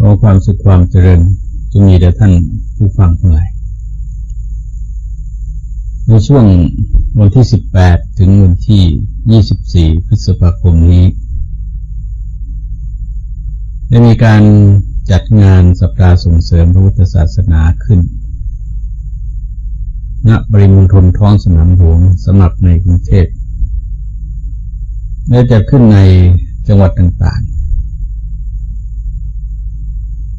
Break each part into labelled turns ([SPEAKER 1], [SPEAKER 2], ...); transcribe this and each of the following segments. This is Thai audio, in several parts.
[SPEAKER 1] ขอความสุขความเจริญจงมีแด่ท่านผู้ฟังทั้งหลาย ในช่วงวันที่ 18 ถึงวันที่ 24 พฤษภาคมนี้ ได้มีการจัดงานสัปดาห์ส่งเสริมพระพุทธศาสนาขึ้น ณ บริมณฑลท้องสนามหลวงสมัครในกรุงเทพและจะขึ้นในจังหวัดต่างๆ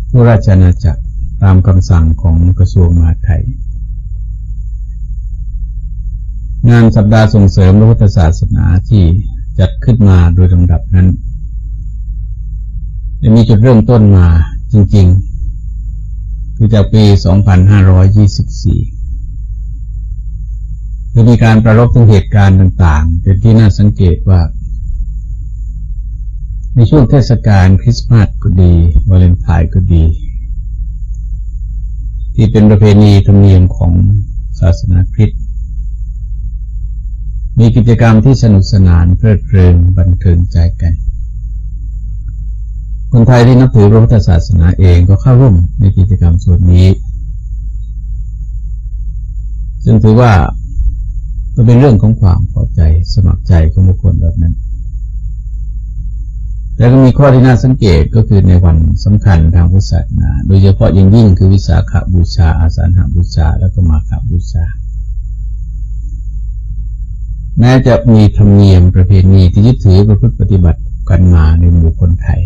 [SPEAKER 1] ผู้ราชอาณาจักรตามคำสั่งของกระทรวงมหาดไทย งานสัปดาห์ส่งเสริมพระพุทธศาสนาที่จัดขึ้นมาโดยลำดับนั้นจะมีจุดเริ่มต้นมาจริงๆ คือจากปี 2524 คือมีการประรบถึงเหตุการณ์ต่างๆ เป็นที่น่าสังเกตว่า ในช่วงเทศกาลคริสต์มาสก็ดีวาเลนไทน์ก็ดี ที่เป็นประเพณีธรรมเนียมของศาสนาคริสต์มีกิจกรรมที่สนุกสนานเพลิดเพลินบันเทิงใจกัน คนไทยที่นับถือพระพุทธศาสนาเองก็เข้าร่วมในกิจกรรมส่วนนี้ ซึ่งถือว่าเป็นเรื่องของความพอใจสมัครใจของบุคคลแบบนั้น แล้วก็มีข้อที่น่าสังเกตก็คือในวันสำคัญทางพุทธศาสนา โดยเฉพาะอย่างยิ่งคือวิสาขบูชา อาสาฬหบูชา แล้วก็มาขบูชา แม้จะมีธรรมเนียมประเพณีที่ยึดถือประพฤติปฏิบัติกันมาในหมู่คนไทย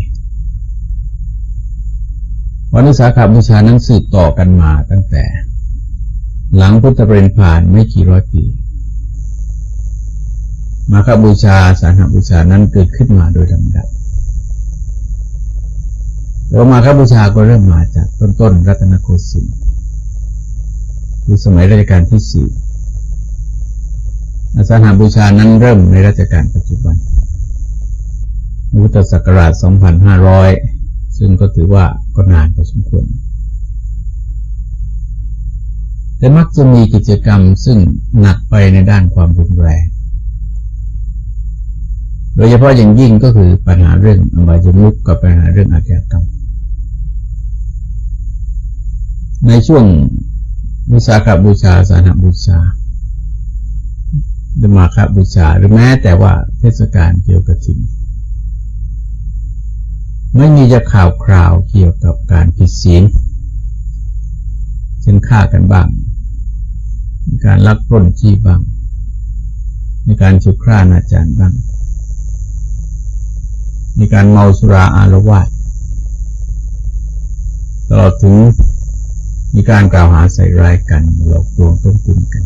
[SPEAKER 1] วันวิสาขบูชานั้นสืบต่อกันมาตั้งแต่ หลังพุทธปรินิพานไม่กี่ร้อยปี มาคบูชาสารหบูชานั้นเกิดขึ้นมาโดยลำดับ แล้วมาคบูชาก็เริ่มมาจากต้นต้นรัตนโกสินทร์คือสมัยรัชกาลที่สี่อาสาหาบูชานั้นเริ่มในรัชกาลปัจจุบันพุทธศักราช 2500 ซึ่งก็ถือว่าก็นานพอสมควร แต่มักจะมีกิจกรรมซึ่งหนักไปในด้านความรุนแรง โดยเฉพาะอย่างยิ่งก็คือปัญหาเรื่องอบายมุกกับปัญหาเรื่องอาชญากรรม ในช่วงวิสาขบูชาสานบูชาหรือมาคบูชาหรือแม้แต่ว่าเทศกาลเกี่ยวกับสิ่งไม่มีจะข่าวคราวเกี่ยวกับการผิดศีลเช่นฆ่ากันบ้าง มีการลักปล้นจี้บ้าง มีการฉุดคร่านาจารย์บ้าง มีการเมาสุราอารวาสตลอดถึง มีการกล่าวหาใส่ร้ายกันหลอกลวงต้มตุนกัน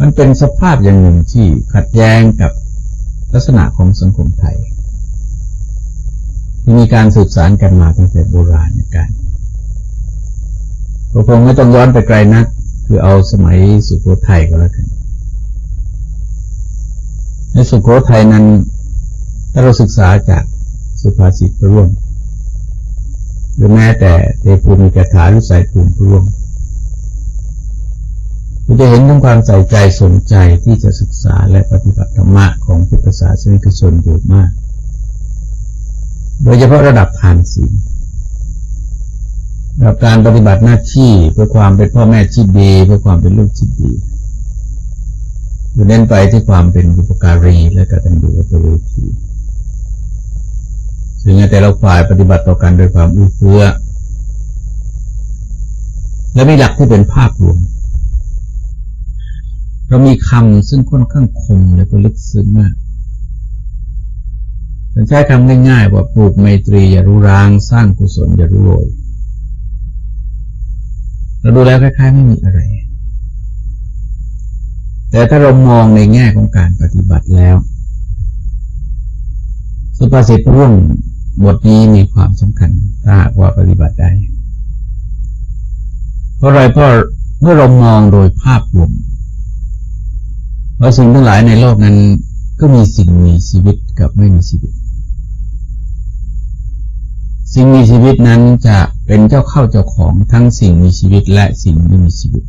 [SPEAKER 1] มันเป็นสภาพอย่างหนึ่งที่ขัดแย้งกับลักษณะของสังคมไทยที่มีการสืบสารกันมาตั้งแต่โบราณการเราคงไม่ต้องย้อนไปไกลนัก คือเอาสมัยสุโขทัยก็แล้วกัน ในสุโขทัยนั้น ถ้าเราศึกษาจากสุภาษิตร่วม หรือแม้แต่เทพูมิกถาหรือสายภูมิร่วมเราจะเห็นถึงความใส่ใจสนใจที่จะศึกษาและปฏิบัติธรรมะของพุทธศาสนิกชนอยู่มาก โดยเฉพาะระดับทานศีลระดับการปฏิบัติหน้าที่เพื่อความเป็นพ่อแม่ที่ดี เพื่อความเป็นลูกที่ดีอยู่เน้นไปที่ความเป็นบุปการีและกตัญญูกตเวที ซึ่งแต่เราฝ่ายปฏิบัติต่อกันโดยความอื้อเฟื้อ และมีหลักที่เป็นภาพรวม เรามีคำซึ่งค่อนข้างคมและก็ลึกซึ้งมากใช้คำง่ายๆว่าปลูกไมตรีอย่ารู้ร้าง สร้างกุศลอย่ารู้โรยเราดูแล้วคล้ายๆไม่มีอะไร แต่ถ้าเรามองในแง่ของการปฏิบัติแล้ว สุภาษิตร่วง บทนี้มีความสำคัญถ้าหากว่าปฏิบัติได้ เพราะอะไรเพราะเมื่อเรามองโดยภาพรวมว่าสิ่งทั้งหลายในโลกนั้น ก็มีสิ่งมีชีวิตกับไม่มีชีวิต สิ่งมีชีวิตนั้นจะเป็นเจ้าเข้าเจ้าของทั้งสิ่งมีชีวิตและสิ่งไม่มีชีวิต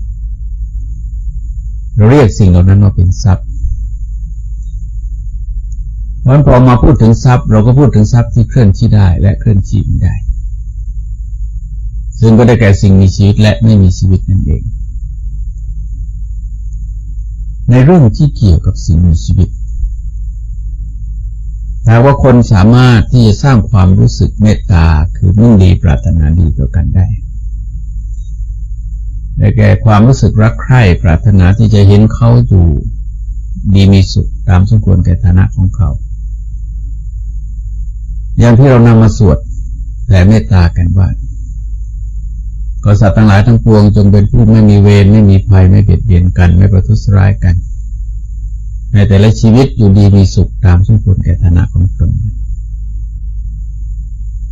[SPEAKER 1] เราเรียกสิ่งเหล่านั้นว่าเป็นทรัพย์ เพราะพอมาพูดถึงทรัพย์ เราก็พูดถึงทรัพย์ที่เคลื่อนที่ได้และเคลื่อนที่ไม่ได้ ซึ่งก็ได้แก่สิ่งมีชีวิตและไม่มีชีวิตนั่นเอง ในเรื่องที่เกี่ยวกับสิ่งมีชีวิตถ้าว่าคนสามารถที่จะสร้างความรู้สึกเมตตาคือมุ่งดีปรารถนาดีต่อกันได้ได้แก่ความรู้สึกรักใคร่ปรารถนาที่จะเห็นเขาอยู่ดีมีสุขตามสมควรแก่ฐานะของเขา อย่างที่เรานำมาสวดแผ่เมตตากันว่าก็สัตว์ทั้งหลายทั้งปวงจงเป็นผู้ไม่มีเวรไม่มีภัยไม่เบียดเบียนกัน ไม่ประทุษร้ายกัน ในแต่ละชีวิตอยู่ดีมีสุขตามสมควรแก่ฐานะของตน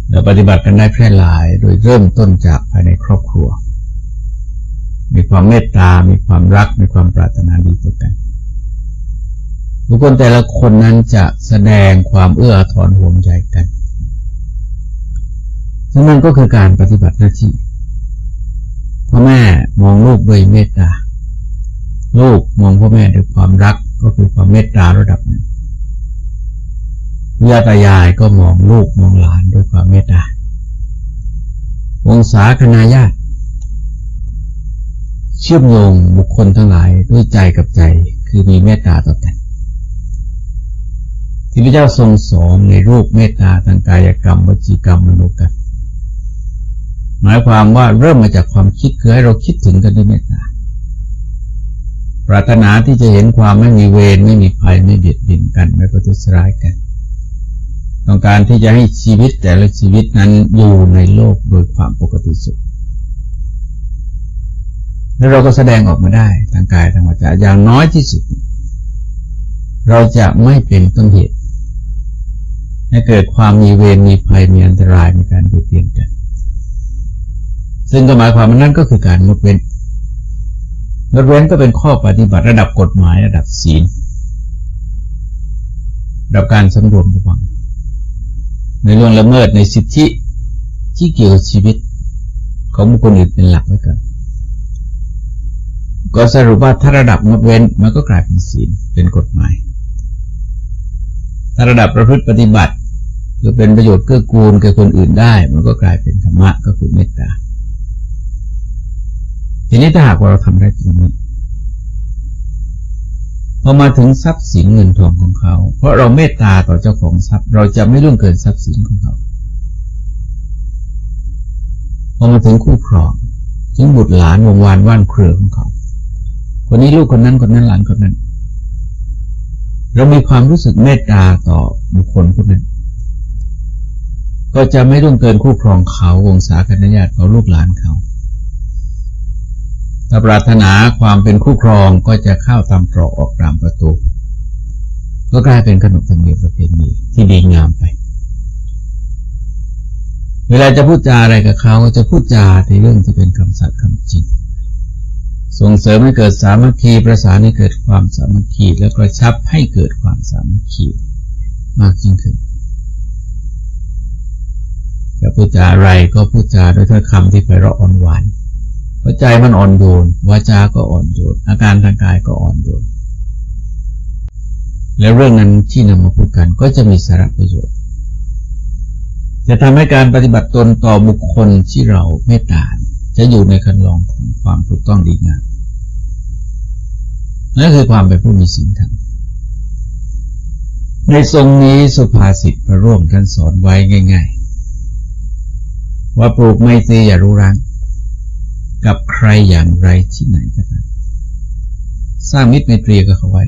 [SPEAKER 1] เราปฏิบัติกันได้แพร่หลายโดยเริ่มต้นจากภายในครอบครัว มีความเมตตา มีความรัก มีความปรารถนาดีต่อกัน บุคคลแต่ละคนนั้นจะแสดงความเอื้อถอนห่วงใยกันซึ่งนั่นก็คือการปฏิบัติหน้าที่พ่อแม่มองลูกด้วยเมตตา ลูกมองพ่อแม่ด้วยความรักก็คือความเมตตาระดับหนึ่งญาตายายก็มองลูกมองหลานด้วยความเมตตาวงศาคณาญาติเชื่อมโยงบุคคลทั้งหลายด้วยใจกับใจคือมีเมตตาต่อกัน ที่พระเจ้าทรงสอนในรูปเมตตาทางกายกรรมวจีกรรมมโนกรรมหมายความว่าเริ่มมาจากความคิดคือให้เราคิดถึงกันด้วยเมตตาปรารถนาที่จะเห็นความไม่มีเวรไม่มีภัยไม่เบียดเบียนกัน ไม่ประทุษร้ายกัน ต้องการที่จะให้ชีวิตแต่ละชีวิตนั้นอยู่ในโลกโดยความปกติสุขแล้วเราก็แสดงออกมาได้ทางกายทางวาจาอย่างน้อยที่สุด เราจะไม่เป็นต้นเหตุ ให้เกิดความมีเวรมีภัยมีอันตรายในการเบียดเบียนกัน ซึ่งก็หมายความว่านั่นก็คือการงดเว้นงดเว้นก็เป็นข้อปฏิบัติระดับกฎหมายระดับศีลระดับการสำรวมระวัง ในเรื่องละเมิดในสิทธิที่เกี่ยวกับชีวิต ของบุคคลอื่นเป็นหลักไว้ก่อนก็สรุปว่าถ้าระดับงดเว้นมันก็กลายเป็นศีลเป็นกฎหมาย ถ้าระดับประพฤติปฏิบัติ คือเป็นประโยชน์เกื้อกูลแก่คนอื่นได้ มันก็กลายเป็นธรรมะก็คือเมตตา ทีนี้ถ้าหากว่าเราทำได้ตรงนี้พอมาถึงทรัพย์สินเงินทองของเขา เพราะเราเมตตาต่อเจ้าของทรัพย์ เราจะไม่ล่วงเกินทรัพย์สินของเขาพอมาถึงคู่ครองถึงบุตรหลานวงวานว่านเครือของเขา คนนี้ลูกคนนั้นคนนั้นหลานคนนั้น เรามีความรู้สึกเมตตาต่อบุคคลคนนั้น ก็จะไม่ต้องเกินคู่ครองเขาวงศาคณะญาติเขาลูกหลานเขา ถ้าปรารถนาความเป็นคู่ครองก็จะเข้าตามตรอกออกตามประตู ก็กลายเป็นขนบธรรมเนียมประเพณีที่ดีงามไป เวลาจะพูดจาอะไรกับเขาจะพูดจาในเรื่องที่เป็นคำสัตย์คำจริงส่งเสริมให้เกิดสามัคคีประสานให้เกิดความสามัคคีแล้วกระชับให้เกิดความสามัคคีมากยิ่งขึ้น จะพูดจาอะไรก็พูดจาด้วยถ้อยคำที่ไพเราะอ่อนหวานหัวใจมันอ่อนโยนวาจาก็อ่อนโยนอาการทางกายก็อ่อนโยนแล้วเรื่องนั้นที่นำมาพูดกันก็จะมีสาระประโยชน์ จะทำให้การปฏิบัติตนต่อบุคคลที่เราเมตตาจะอยู่ในคันลองของความถูกต้องดีงามนั่นคือความเป็นผู้มีศีลธรรมในทรงนี้สุภาษิตพระร่วมท่านสอนไว้ง่าย ๆ ว่าปลูกไมตรีอย่ารู้รังกับใครอย่างไรที่ไหนก็ตามสร้างมิตรไมตรีกับเขาไว้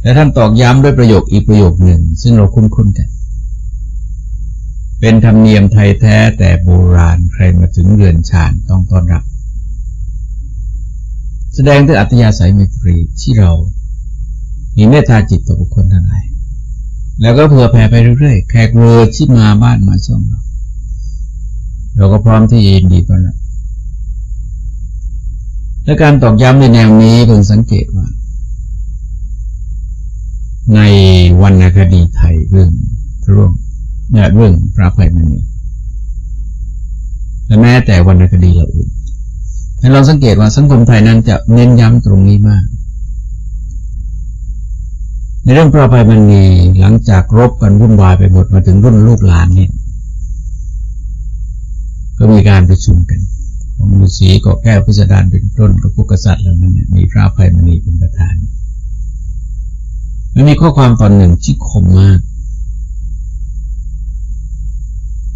[SPEAKER 1] แต่ท่านตอกย้ำด้วยประโยคอีกประโยคหนึ่ง ซึ่งเราคุ้นๆกัน เป็นธรรมเนียมไทยแท้แต่โบราณใครมาถึงเรือนชานต้องต้อนรับ แสดงถึงอัตยาศัยไมตรีที่เรา มีเมตตาจิตต่อบุคคลทั้งหลายแล้วก็เผื่อแผ่ไปเรื่อยๆแขกเรือที่มาบ้านมาซ่อมเรา เราก็พร้อมที่ยินดีก็แล้วและการตอกย้ำในแนวนี้เพิ่งสังเกตว่า ในวรรณคดีไทยเรื่องร่วงเนี่ยเรื่องพระภัยมณีและแม้แต่วรรณคดีเราอื่นให้เราสังเกตว่าสังคมไทยนั้นจะเน้นย้ำตรงนี้มาก ในเรื่องพระภัยมณีหลังจากรบกันวุ่นวายไปหมดมาถึงรุ่นลูกหลานเนี่ย ก็มีการประชุมกันของฤาษีเกาะแก้วพิสดารเป็นต้นกับพวกกษัตริย์เหล่านั้นเนี่มีพระภัยมณีเป็นประธานมันมีข้อความตอนหนึ่งที่คมมาก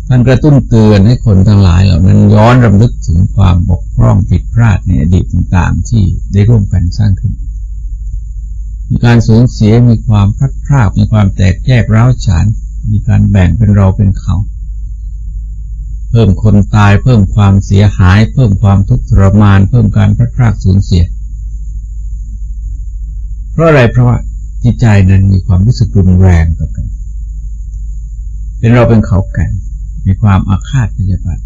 [SPEAKER 1] ท่านกระตุ้นเตือนให้คนทั้งหลายเหล่านั้นย้อนรำลึกถึงความบกพร่องผิดพลาดในอดีตต่างๆ ที่ได้ร่วมกันสร้างขึ้น มีการสูญเสียมีความพลัดพรากมีความแตกแยกร้าวฉาน มีการแบ่งเป็นเราเป็นเขา พิ่มคนตาย เพิ่มความเสียหาย เพิ่มความทุกข์ทรมาน เพิ่มการพลัดพรากสูญเสีย เพราะอะไรเพราะว่าจิตใจนั้นมีความรู้สึกรุนแรงต่อกัน เป็นเราเป็นเขากัน มีความอาฆาตพยาบาท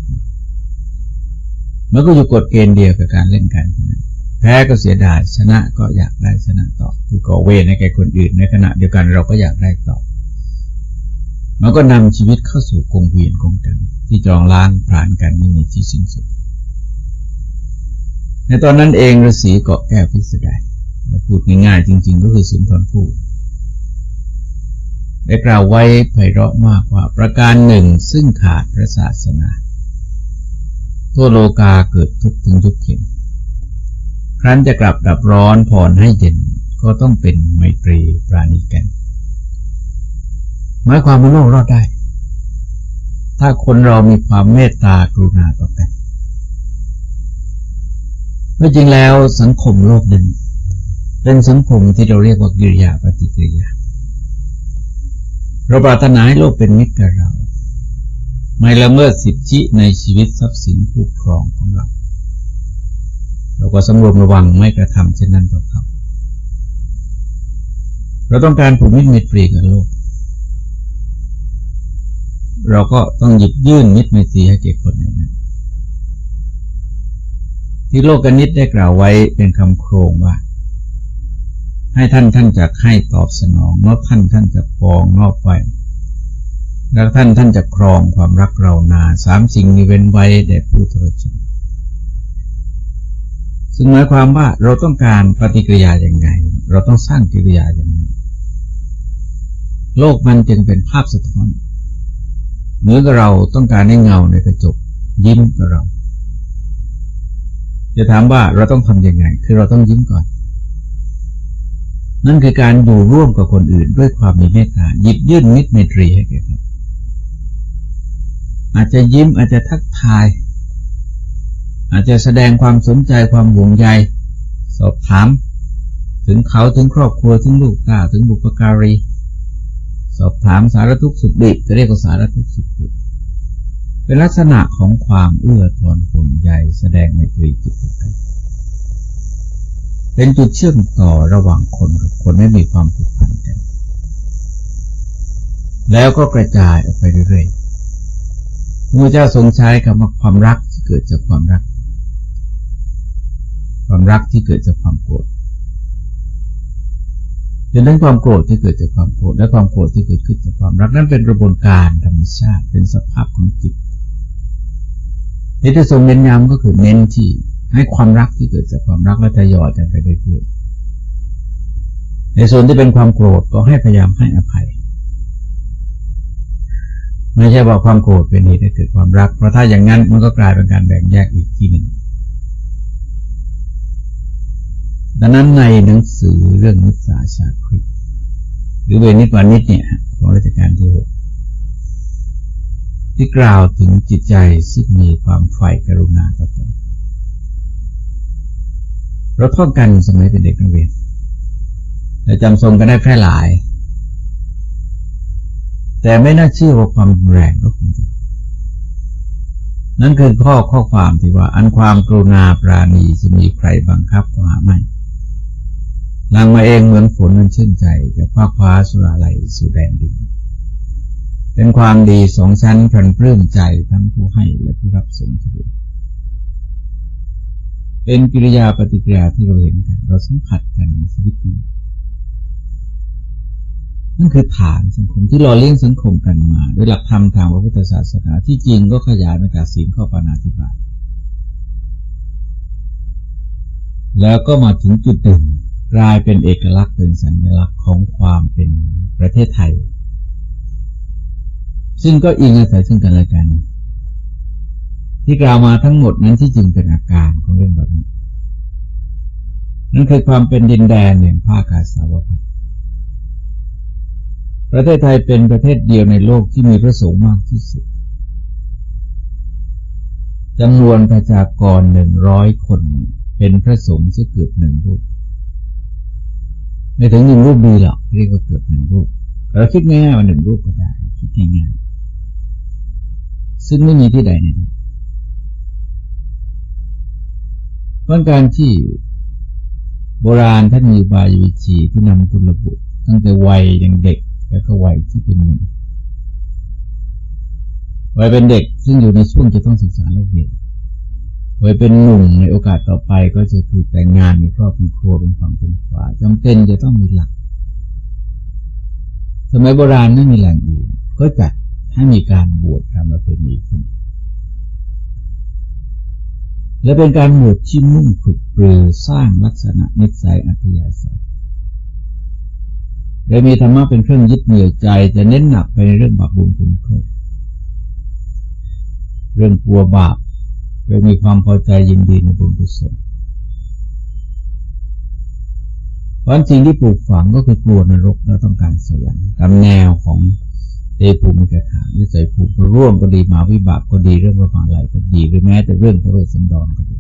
[SPEAKER 1] มันก็อยู่กฎเกณฑ์เดียวกับการเล่นกัน แพ้ก็เสียดายชนะก็อยากได้ชนะต่อ คือก่อเวรในแก่คนอื่นในขณะเดียวกันเราก็อยากได้ต่อ มันก็นำชีวิตเข้าสู่กงเวียนของกัน ที่จองล้างผ่านกันไม่มีที่สิ้นสุด ในตอนนั้นเองฤาษีเกาะแก้วพิสดารพูดง่ายๆจริง ๆ ก็คือสุนทรภู่ได้กล่าวไว้ไพเราะมากว่าประการหนึ่งซึ่งขาดพระศาสนา ทั่วโลกาเกิดทุกข์ถึงยุคเข็มครั้นจะกลับดับร้อนผ่อนให้เย็นก็ต้องเป็นไมตรีปราณีกัน หมายความว่าโลกรอดได้ ถ้าคนเรามีความเมตตากรุณาต่อกันเมื่อจริงแล้วสังคมโลกนั้นเป็นสังคมที่เราเรียกว่ากิริยาปฏิกิริยาเราปรารถนาให้โลกเป็นมิตรกับเรา ไม่ละเมิดสิทธิในชีวิตทรัพย์สินผู้ครองของเรา เราก็สำรวมระวังไม่กระทำเช่นนั้นต่อเขาเราต้องการผูกมิตรเมตรีกับโลก เราก็ต้องหยิบยื่นมิตรเมตรีให้แก่คนนั้นที่โลกกนิดได้กล่าวไว้เป็นคำโครงว่า ให้ท่านท่านจะให้ตอบสนองนอกท่านท่านจะปองนอกไปแล้วท่านท่านจะครองความรักเรานาสามสิ่งนี้เว้นไว้แด่ผู้ทรชนซึ่งหมายความว่าเราต้องการปฏิกิริยาอย่างไง เราต้องสร้างกิริยาอย่างไรโลกมันจึงเป็นภาพสะท้อน เหมือนกับเราต้องการให้เงาในกระจกยิ้มกับเรา จะถามว่าเราต้องทำยังไง คือเราต้องยิ้มก่อน นั่นคือการอยู่ร่วมกับคนอื่น ด้วยความมีเมตตาหยิบยื่นมิตรเมตรีให้แก่เขาอาจจะยิ้มอาจจะทักทาย อาจจะแสดงความสนใจความห่วงใย สอบถาม ถึงเขาถึงครอบครัวถึงลูกค้าถึงบุปการี สอบถามสารทุกข์สุขดิบจะเรียกว่าสารทุกข์สุขดิบเป็นลักษณะของความเอื้อทอนห่วงใยแสดงในตรีจิตใจเป็นจุดเชื่อมต่อระหว่างคนกับคนไม่มีความผูกพันกัน แล้วก็กระจายออกไปเรื่อยๆพระเจ้าทรงใช้คำว่าความรักที่เกิดจากความรัก ความรักที่เกิดจากความโกรธ จนนั้นความโกรธที่เกิดจากความโกรธและความโกรธที่เกิดขึ้นจากความรักนั้นเป็นกระบวนการธรรมชาติเป็นสภาพของจิตที่จะทรงเน้นย้ำก็คือเน้นที่ให้ความรักที่เกิดจากความรักและทยอยกันไปเรื่อยๆในส่วนที่เป็นความโกรธก็ให้พยายามให้อภัย ไม่ใช่บอกความโกรธเป็นเหตุให้เกิดความรัก เพราะถ้าอย่างนั้นมันก็กลายเป็นการแบ่งแยกอีกทีหนึ่ง ดังนั้นในหนังสือเรื่องนิสาชาคริตหรือเวนิสวานิชเนี่ยของราชการที่หกที่กล่าวถึงจิตใจซึ่งมีความใฝ่กรุณาต่อคนเราท่องกันสมัยเป็นเด็กนักเรียนแต่จำทรงกันได้แพร่หลาย แต่ไม่น่าเชื่อว่าความแรงก็คงจะนั่นคือข้อข้อความที่ว่า อันความกรุณาปราณีจะมีใครบังคับก็หาไม่ ลังมาเองเหมือนฝนมันชื่นใจจะคว้าคว้าสุราไหลสู่แดนดิน เป็นความดีสองชั้นพลันปลื้มใจทั้งผู้ให้และผู้รับสมทบเป็นกิริยาปฏิกิริยาที่เราเห็นกัน เราสัมผัสกันในชีวิตนี้นั่นคือฐานสังคมที่เราเลี้ยงสังคมกันมาโดยหลักธรรมทางพระพุทธศาสนาที่จริงก็ขยายมาจากศีลข้อปานาธิบาตแล้วก็มาถึงจุดหนึ่ง กลายเป็นเอกลักษณ์เป็นสัญลักษณ์ของความเป็นประเทศไทย ซึ่งก็อิงอาศัยซึ่งกันและกัน ที่กล่าวมาทั้งหมดนั้นที่จริงเป็นอาการของเรื่องแบบนี้นั่นคือความเป็นดินแดนแห่งภาคอาสาวพัน์ประเทศไทยเป็นประเทศเดียวในโลกที่มีพระสงฆ์มากที่สุดจำนวนประชากรหนึ่งร้อยคนเป็นพระสงฆ์จะเกือบหนึ่งรูป ไม่ถึงหนึ่งรูปดีหรอกเรียกว่าเกือบหนึ่งรูปเราคิดง่ายๆว่าหนึ่งรูปก็ได้คิดง่ายๆซึ่งไม่มีที่ใดในโลกเพราะการที่โบราณท่านมีบายวิจีที่นำคุณระบุตั้งแต่วัยยังเด็กแล้วก็วัยที่เป็นหนุ่มวัยเป็นเด็กซึ่งอยู่ในช่วงจะต้องศึกษาเราเรียน วัยเป็นหนุ่มในโอกาสต่อไปก็จะถูกแต่งงานมีครอบครัวเป็นฝั่งเป็นฝาจำเป็นจะต้องมีหลัก สมัยโบราณไม่มีแหล่งอื่นก็จัดให้มีการบวชทำประเพณีขึ้นและเป็นการบวชที่มุ่งฝึกปรือสร้างลักษณะนิสัยอัธยาศัยโดยมีธรรมะเป็นเครื่องยึดเหนี่ยวใจจะเน้นหนักไปในเรื่องบาปบุญคุณโทษเรื่องกลัวบาป โดยมีความพอใจยินดีในบุญกุศลเพราะสิ่งที่ปลูกฝังก็คือกลัวนรกแล้วต้องการสวรรค์ตามแนวของเตภูมิกถาวิสัยภูมิร่วมก็ดีมาวิบากก็ดีเรื่องพระฟังไหลก็ดีหรือแม้แต่เรื่องพระเวสสันดรก็ดี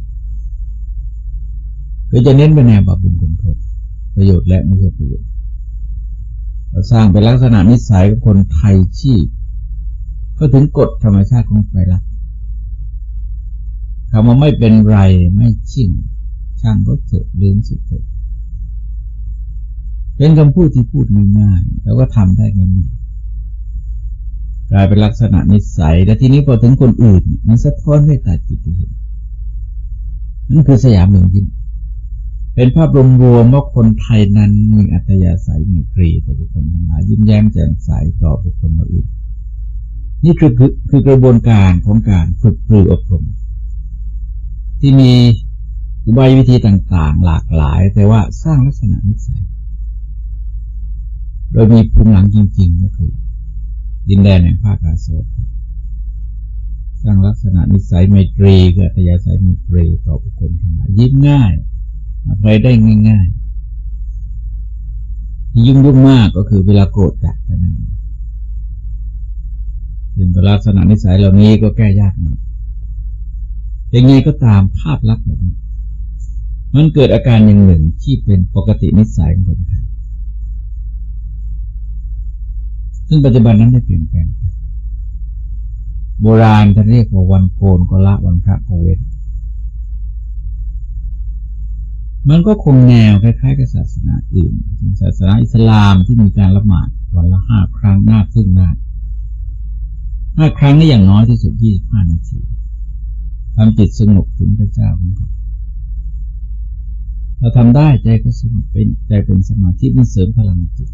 [SPEAKER 1] ก็จะเน้นไปแนวบาปบุญคุณโทษประโยชน์และไม่ใช่ประโยชน์เราสร้างเป็นลักษณะนิสัยของคนไทยที่ก็ถึงกฎธรรมชาติของไตรลักษณ์ คำว่าไม่เป็นไรไม่ชิ่งช่างก็เถอะลืมสุดเถอะเป็นคำพูดที่พูดง่ายๆแล้วก็ทำได้ง่ายๆกลายเป็นลักษณะนิสัยแต่ทีนี้พอถึงคนอื่น มันสะท้อนให้ตาจิตเห็นนั่นคือสยามเมืองยิ้มเป็นภาพรวมๆว่าคนไทยนั้นมีอัตยาศัยมีกรีต่อบุคคลทั้งหลายยิ้มแย้มแจ่มใสต่อบุคคลอื่น นี่คือคือคือกระบวนการของการฝึกปรืออบรม ที่มีอุบายวิธีต่างๆ หลากหลาย แต่ว่าสร้างลักษณะนิสัย โดยมีภูมิหลังจริง ๆ ก็คือ ดินแดนแห่งภาคอาโศกสร้างลักษณะนิสัยไมตรีคืออัตยาศัยไมตรีต่อบุคคลทั้งหลายยิ้มง่ายอะไรได้ง่ายๆที่ยุ่งยุ่งมากก็คือเวลาโกรธจัดนั้นถึงลักษณะนิสัยเหล่านี้ก็แก้ยากหน่ อยยังไงก็ตามภาพลักษณ์แบบนี้มันเกิดอาการอย่างหนึ่งที่เป็นปกตินิสัยของคนไทยซึ่งปัจจุบันนั้นได้เปลี่ยนแปลงโบราณท่านเรียกว่าวันโกนก็ละวันพระก็เว้นมันก็คงแนวคล้ายๆกับศาสนาอื่นศาสนาอิสลามที่มีการละหมาดวันละห้าครั้งหน้าซึ่งหน้าห้าครั้งนี่อย่างน้อยที่สุดยี่สิบห้านาที ทำจิตสงบถึงพระเจ้าของเราเราทำได้ใจก็สงบเป็นใจเป็นสมาธิมันเสริมพลังจิต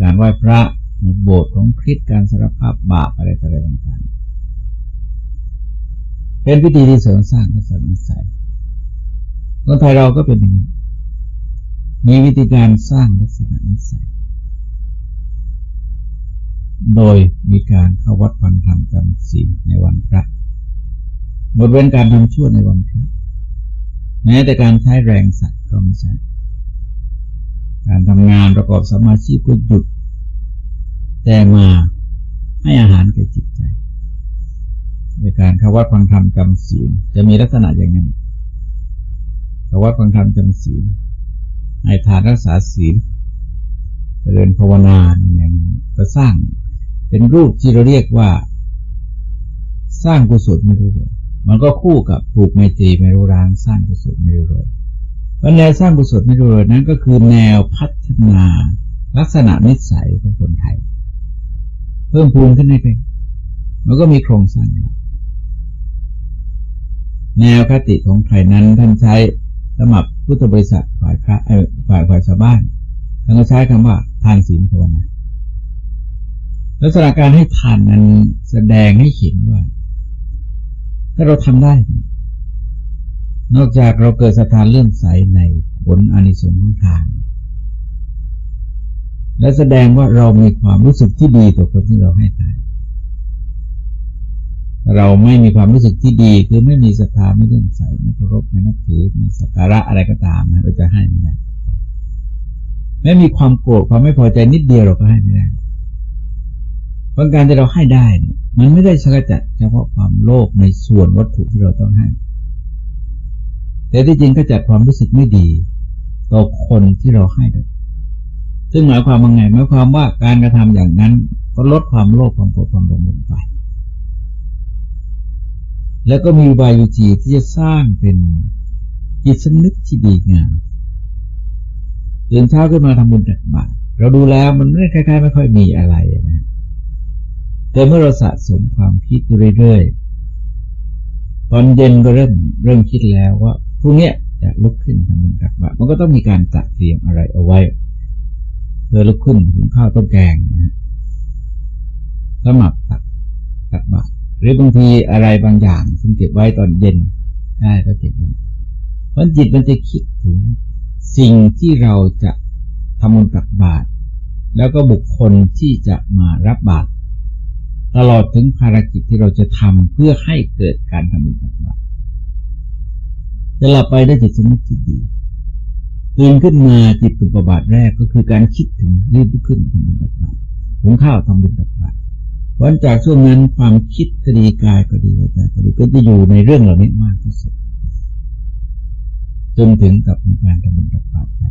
[SPEAKER 1] การไหว้พระในโบสถ์ของคริสการสารภาพบาปอะไรอะไรต่างๆ เป็นพิธีที่เสริมสร้างลักษณะนิสัยคนไทยเราก็เป็นอย่างนี้มีวิธีการสร้างลักษณะนิสัย โดยมีการเข้าวัดฟังธรรมจำศีลในวันพระ หมดเว้นการทำชั่วในวันพระแม้แต่การใช้แรงสัตว์ก็ไม่ใช่การทำงานประกอบสมาชีพก็หยุด แต่มาให้อาหารแก่จิตใจในการเข้าวัดฟังธรรมจำศีลจะมีลักษณะอย่างนั้นภาวะฟังธรรมจำศีลให้ทานรักษาศีลเจริญภาวนาอย่างนี้ก็สร้างเป็นรูปที่เราเรียกว่า สร้างกุศลไม่รู้เลย มันก็คู่กับผูกไมตรีไม่รู้ร้างสร้างกุศลไม่รู้เลยเพราะแนวสร้างกุศลไม่รู้เลยนั้นก็คือแนวพัฒนา ลักษณะนิสัยของคนไทย เพิ่มพูนขึ้นในเป็นมันก็มีโครงสร้างแนวคติของไทยนั้นท่านใช้สำหรับพุทธบริษัทฝ่ายพระฝ่ายฝ่ายชาวบ้านท่านก็ใช้คำว่าทานศีลภาวนาลักษณะการให้ทานนั้นแสดงให้เห็นว่า ถ้าเราทำได้ นอกจากเราเกิดศรัทธาเลื่อมใสในผลอานิสงส์ของทาน และแสดงว่าเรามีความรู้สึกที่ดีต่อคนที่เราให้ทานเราไม่มีความรู้สึกที่ดีคือไม่มีศรัทธาไม่เลื่อมใสไม่เคารพไม่นับถือไม่สักการะอะไรก็ตามนะเราจะให้ไม่ได้ไม่มีความโกรธความไม่พอใจนิดเดียวเราก็ให้ไม่ได้เพราะการที่เราให้ได้เนี่ย มันไม่ได้สกัดจัดเฉพาะความโลภในส่วนวัตถุที่เราต้องให้ แต่ที่จริงก็จัดความรู้สึกไม่ดีต่อคนที่เราให้ด้วยซึ่งหมายความว่าไงหมายความว่าการกระทำอย่างนั้นก็ลดความโลภความโกรธความหลงลงไป แล้วก็มีอุบายวิธีที่จะสร้างเป็นจิตสำนึกที่ดีงามตื่นเช้าขึ้นมาทำบุญตักบาตรเราดูแล้วมันไม่คล้ายๆ ไม่ค่อยมีอะไรนะ แต่เมื่อเราสะสมความคิดเรื่อยๆ ตอนเย็นก็เริ่มเริ่มคิดแล้วว่าพรุ่งนี้จะลุกขึ้นทำบุญตักบาตรมันก็ต้องมีการจัดเตรียมอะไรเอาไว้เพื่อลุกขึ้นหุงข้าวต้มแกงนะสมับตักตักบาตรหรือบางทีอะไรบางอย่างซึ่งเก็บไว้ตอนเย็นได้ก็เก็บไว้เพราะจิตมันจะคิดถึงสิ่งที่เราจะทำบุญตักบาตรแล้วก็บุคคลที่จะมารับบาตร ตลอดถึงภารกิจที่เราจะทำเพื่อให้เกิดการทำบุญตักบาตรจะหลับไปได้จิตสำนึกที่ดีตื่นขึ้นมาจิตตุปบาทแรกก็คือการคิดถึงรีบลุกขึ้นทำบุญตักบาตรหุงข้าวทำบุญตักบาตรวันจากช่วงนั้นความคิดก็ดีกายก็ดีวาจาก็ดีก็จะอยู่ในเรื่องเหล่านี้มากที่สุดจนถึงกับมีการทำบุญตักบาตรได้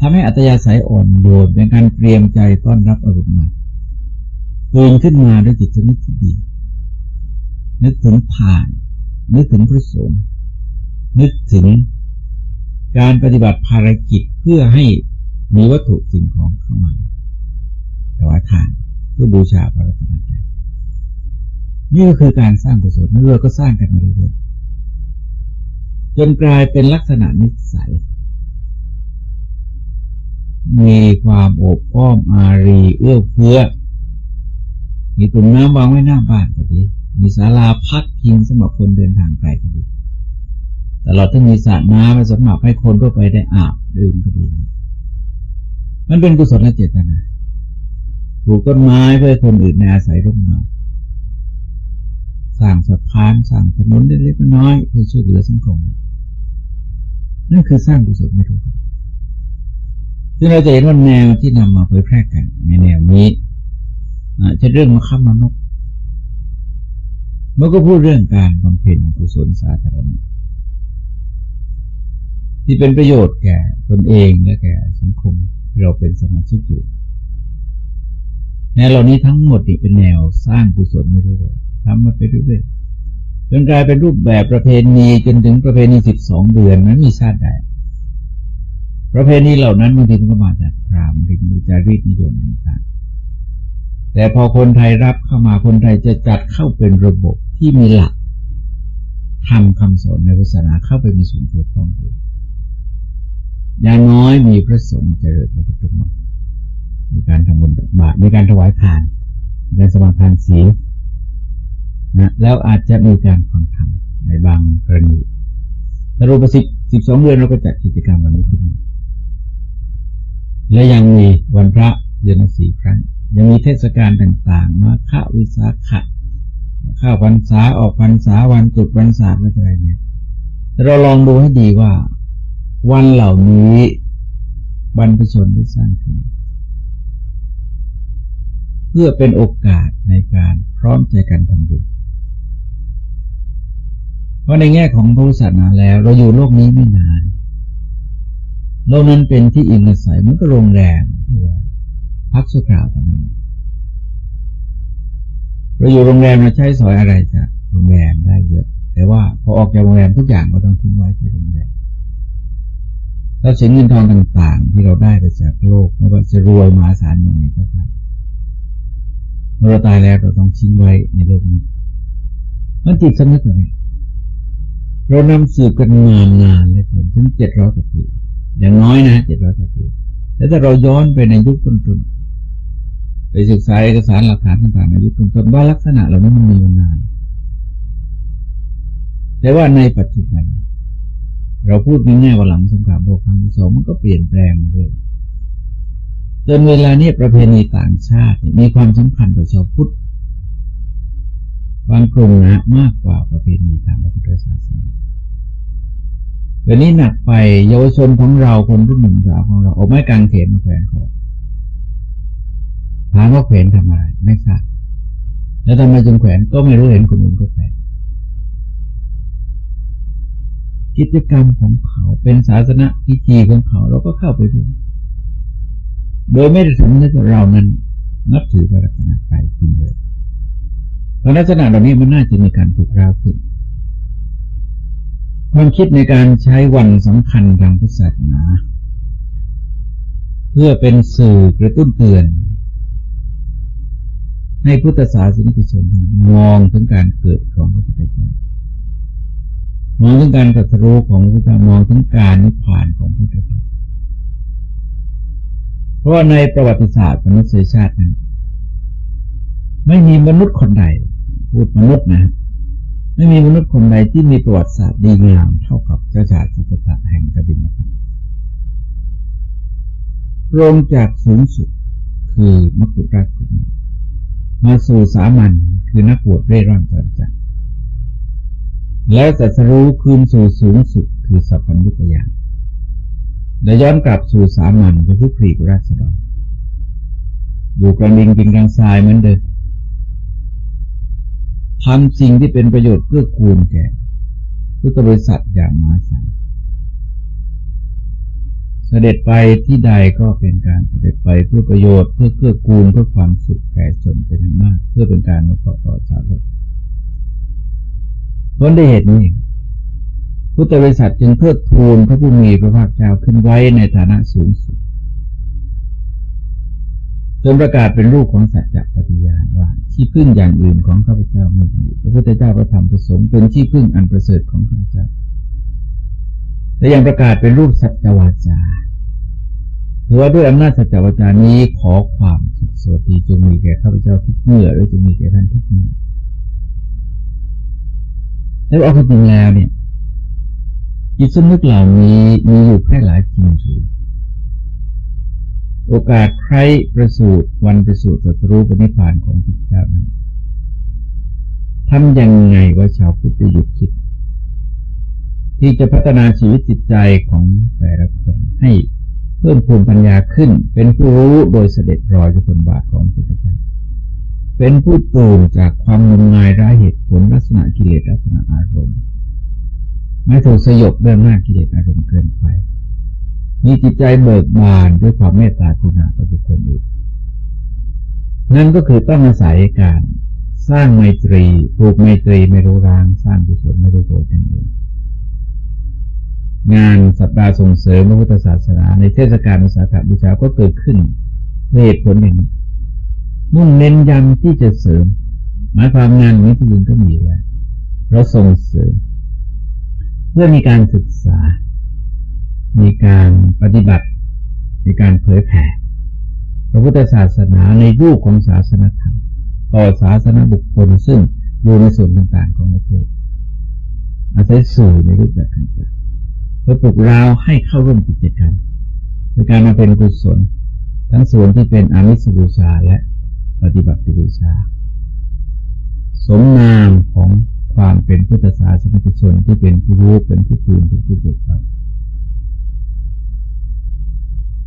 [SPEAKER 1] ทำให้อัตยาศัยอ่อนโยนเป็นการเตรียมใจต้อนรับอารมณ์ใหม่ ตื่นขึ้นมาด้วยจิตสำนึกที่ดีนึกถึงผ่าน นึกถึงพระสงฆ์นึกถึงการปฏิบัติภารกิจเพื่อให้มีวัตถุสิ่งของเข้ามาถวายทานเพื่อบูชาพระรัตนตรัยนี่ก็คือการสร้างกุศลเรื่อก็สร้างกันมาเรื่อยๆจนกลายเป็นลักษณะนิสัย มีความอบอ้อมอารีเอื้อเฟื้อ มีตุ่มน้ำวางไว้หน้าบ้านก็ดีมีศาลาพักพิงสำหรับคนเดินทางไกลก็ดีตลอดทั้งมีสระน้ำมาสำหรับให้คนทั่วไปได้อาบดื่มก็ดีมันเป็นกุศลเจตนาปลูกต้นไม้เพื่อคนอื่นในอาศัยร่มเงาสร้างสะพานสร้างถนนเล็กๆน้อยเพื่อช่วยเหลือสังคมนั่นคือสร้างกุศลไม่ถูกซึ่งเราจะเห็นว่าแนวที่นำมาเผยแพร่กันในแนวนี้ จะเรื่องมาค้ามนุษย์มันก็พูดเรื่องการบำเพ็ญกุศลสาธารณะที่เป็นประโยชน์แก่ตนเองและแก่สังคมที่เราเป็นสมาชิกอยู่แนวเหล่านี้ทั้งหมดเป็นแนวสร้างกุศลไม่รู้ทำมาไปเรื่อยๆจนกลายเป็นรูปแบบประเพณีจนถึงประเพณีสิบสองเดือนนั้นมีชาติใดประเพณีเหล่านั้นบางทีมันก็มาจากพราหมณ์ถึงจารีตนิยมต่างๆ แต่พอคนไทยรับเข้ามาคนไทยจะจัดเข้าเป็นระบบที่มีหลักทำคำสอนในศาสนาเข้าไปมีส่วนเกี่ยวข้องด้วยอย่างน้อยมีพระสงฆ์เจริญพระพุทธมนต์มีการทำบุญบาตรมีการถวายทานมีการสมาทานศีลนะแล้วอาจจะมีการฟังธรรมในบางกรณีสรุปสิบสิบสองเดือนเราก็จัดกิจกรรมวันนี้ขึ้นมาและยังมีวันพระเดือนละสี่ครั้ง ยังมีเทศกาลต่างๆ มาข้าวิสาขะข้าวพรรษาออกพรรษาวันจุดวันศาสตร์อะไรเนี่ยเราลองดูให้ดีว่า วันเหล่านี้บรรพชนได้สร้างขึ้น เพื่อเป็นโอกาสในการพร้อมใจกันทำบุญเพราะในแง่ของพระศาสนาแล้ว เราอยู่โลกนี้ไม่นาน โลกนั้นเป็นที่อิงอาศัยมันก็โรงแรมที่เรา พักสุขาวตรงนั้นเราอยู่โรงแรมเราใช้สอยอะไรจากโรงแรมได้เยอะ แต่ว่าพอออกจากโรงแรมทุกอย่างก็ต้องทิ้งไว้ที่โรงแรมทรัพย์สินเงินทองต่างๆ ที่เราได้ไปจากโลกไม่ว่าจะรวยมหาศาลยังไงก็ตามเมื่อเราตายแล้วเราต้องทิ้งไว้ในโลกนี้มันจิตสำนึกอะไรเรานำสืบกันนานนานเลยถึงเจ็ดร้อยกว่าปีอย่างน้อยนะเจ็ดร้อยกว่าปีแล้วถ้าเราย้อนไปในยุคต้นๆ ไปศึกษาเอกสารหลักฐานต่างๆในยุคต้นๆว่าลักษณะเหล่านี้มันมีมานาน แต่ว่าในปัจจุบัน เราพูดง่ายๆว่าหลังสงครามโลกครั้งที่สองมันก็เปลี่ยนแปลงมาเลยจนเวลานี้ประเพณีต่างชาติมีความสำคัญต่อชาวพุทธบางกลุ่มนะมากกว่าประเพณีทางพระพุทธศาสนาเดี๋ยวนี้หนักไปเยาวชนของเราคนรุ่นหนุ่มสาวของเราเอาไม้กางเขนมาแขวนคอ ถามว่าแขวนทำอะไร ไม่ทราบแล้วทำไมจึงแขวนก็ไม่รู้เห็นคนอื่นก็แขวนกิจกรรมของเขาเป็นศาสนาพิธีของเขา เราก็เข้าไปดูโดยไม่ได้สำนึกว่าเรานั้นนับถือพระรัตนตรัยจริงเลยพระลักษณะเหล่านี้มันน่าจะมีการถูกราวขึ้นความคิดในการใช้วันสำคัญทางพุทธศาสนา เพื่อเป็นสื่อกระตุ้นเตือน ให้พุทธศาสนิกชนมองถึงการเกิดของพระพุทธเจ้ามองถึงการตรัสรู้ของพระพุทธเจ้ามองถึงการนิพพานของพระพุทธเจ้าเพราะในประวัติศาสตร์มนุษยชาตินั้น ไม่มีมนุษย์คนใดพูดมนุษย์นะ ไม่มีมนุษย์คนใดที่มีประวัติศาสตร์ดีงามเท่ากับเจ้าชายสิทธัตถะแห่งกบิลพัทลงจากสูงสุดคือมกุฎราชกุมาร มาสู่สามัญคือนักบวชเร่ร่อนตอนจันแล้วจะรู้คืนสู่สูงสุดคือสัพพัญญุตยานและย้อนกลับสู่สามัญคือผู้ผลีกราษฎรอยู่กลางดินกินกลางทรายเหมือนเดิมทำสิ่งที่เป็นประโยชน์เพื่อกูลแก่พุทธบริษัทอย่างมหาศาล เสด็จไปที่ใดก็เป็นการเสด็จไปเพื่อประโยชน์เพื่อเพื่อกูลเพื่อความสุขแก่ชนเป็นมาก เพื่อเป็นการนุเคราะห์ต่อชาวโลกเพราะได้เหตุนี้พุทธบริษัทจึงเพื่อทูลพระผู้มีพระภาคเจ้าขึ้นไว้ในฐานะสูงสุดจนประกาศเป็นรูปของสัจจะปฏิญาณว่าที่พึ่งอย่างอื่นของข้าพเจ้าไม่มีพระพุทธเจ้าประธรรมประสงค์เป็นที่พึ่งอันประเสริฐของข้าพเจ้า และยังประกาศเป็นรูปสัจวาจาถือว่าด้วยอำนาจสัจวาจานี้ขอความสุขสวัสดีจงมีแก่ข้าพเจ้าทุกเมื่อและจงมีแก่ท่านทุกเมื่อแล้วเอาความจริงแล้วเนี่ยจิตสำนึกเหล่านี้มีอยู่แค่หลายจริงสิโอกาสใครประสูติวันประสูติสัตรูปณิพานของพระเจ้านั้นทำยังไงว่าชาวพุทธจะหยุดคิด ที่จะพัฒนาชีวิตจิตใจของแต่ละคนให้เพิ่มพูนปัญญาขึ้น เป็นผู้รู้โดยเสด็จรอยจุนบาทของพระเจ้าเป็นผู้ตื่นจากความงมงายร้ายเหตุผลลักษณะกิเลสลักษณะอารมณ์ ไม่ถูกสยบเรื่องหน้ากิเลสอารมณ์เกินไป มีจิตใจเบิกบานด้วยความเมตตาคุณาต่อบุคคลอื่นนั่นก็คือต้องอาศัยการสร้างไมตรีปลูกไมตรีไม่รู้ราง สร้างกุศลไม่รู้โกรธนั่นเอง งานสัปดาห์ส่งเสริมพระพุทธศาสนา ในเทศกาลอุสาขบูชาก็เกิดขึ้นเหตุผลหนึ่งมุ่งเน้นย้ำที่จะเสริม หมายความงานนี้ที่ยินก็มีแล้วเราส่งเสริม เพื่อมีการศึกษา มีการปฏิบัติ มีการเผยแผ่พระพุทธศาสนาในรูปของศาสนธรรมต่อศาสนาบุคคลซึ่งอยู่ในส่วนต่างๆของประเทศอาศัยสื่อในรูปแบบต่างๆ พื่อปลุกเราให้เข้าร่วมกิจกรรมในการมาเป็นกุศล ทั้งส่วนที่เป็นอามิสบูชาและปฏิบัติบูชา สมนามของความเป็นพุทธศาสนิกชนที่เป็นผู้รู้เป็นผู้ตื่นเป็นผู้เบิกบาน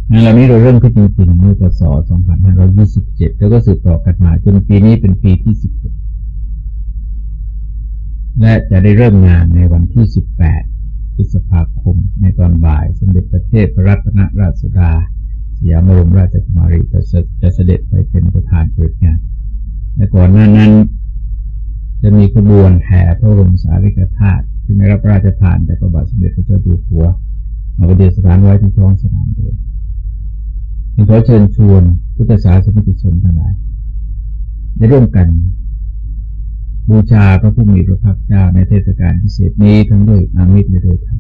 [SPEAKER 1] งานเหล่านี้เราเริ่มขึ้นจริงๆเมื่อปศ2527 แล้วก็สืบต่อกันมาจนปีนี้เป็นปีที่ 16 และจะได้เริ่มงานในวันที่ 18 ฤษภาคม ในตอนบ่าย สมเด็จพระเทพร,รัตนราชสุดา สยามบรมราชกุมารีจะเสด็จไปเป็นประธานเปิดงานในก่อนหน้านั้นจะมีขบวนแห่พระบรมสารีริกธาตุที่ได้รับระราชทานจากพระบาทสมเด็จพระเจ้าอยู่หัวมาประดิษฐานไว้ที่ท้องสนามหลวงขอเชิญชวนพุทธศาสนิกชนทั้งหลายได้ร่วมกัน บูชาพระผู้มีพระภาคเจ้าในเทศกาลพิเศษนี้ทั้งด้วยอามิตรและโดยธรรม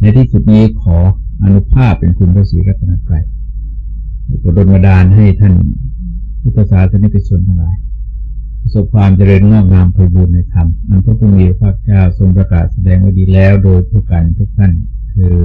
[SPEAKER 1] ในที่สุดนี้ขออนุภาพเป็นคุณพระศรีรัตนตรัยโปรดบันดาลให้ท่านพุทธศาสนิกชนทั้งหลายประสบความเจริญงอกงามไพบูรณ์ในธรรมอันพระผู้มีพระภาคเจ้าทรงประกาศแสดงไว้ดีแล้วโดยทุกกันทุกท่านคือ